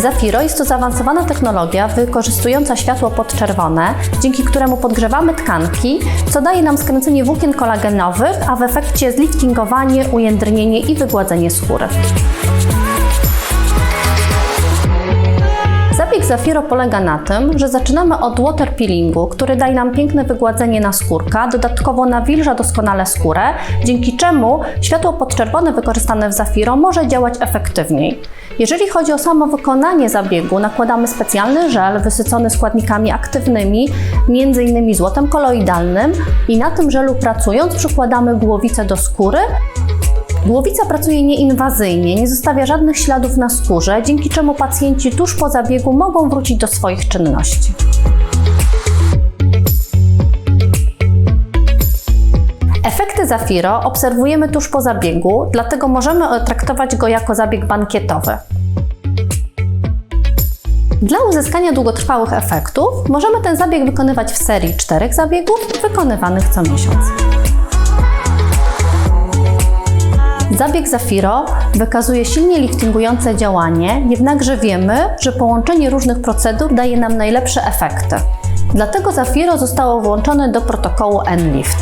Zafiro jest to zaawansowana technologia wykorzystująca światło podczerwone, dzięki któremu podgrzewamy tkanki, co daje nam skręcenie włókien kolagenowych, a w efekcie zliftingowanie, ujędrnienie i wygładzenie skóry. Zabieg Zafiro polega na tym, że zaczynamy od water peelingu, który daje nam piękne wygładzenie na skórka, dodatkowo nawilża doskonale skórę, dzięki czemu światło podczerwone wykorzystane w Zafiro może działać efektywniej. Jeżeli chodzi o samo wykonanie zabiegu, nakładamy specjalny żel wysycony składnikami aktywnymi, m.in. złotem koloidalnym i na tym żelu pracując przykładamy głowicę do skóry Głowica pracuje nieinwazyjnie, nie zostawia żadnych śladów na skórze, dzięki czemu pacjenci tuż po zabiegu mogą wrócić do swoich czynności. Efekty Zafiro obserwujemy tuż po zabiegu, dlatego możemy traktować go jako zabieg bankietowy. Dla uzyskania długotrwałych efektów możemy ten zabieg wykonywać w serii czterech zabiegów wykonywanych co miesiąc. Zabieg Zafiro wykazuje silnie liftingujące działanie, jednakże wiemy, że połączenie różnych procedur daje nam najlepsze efekty. Dlatego Zafiro zostało włączone do protokołu N-Lift.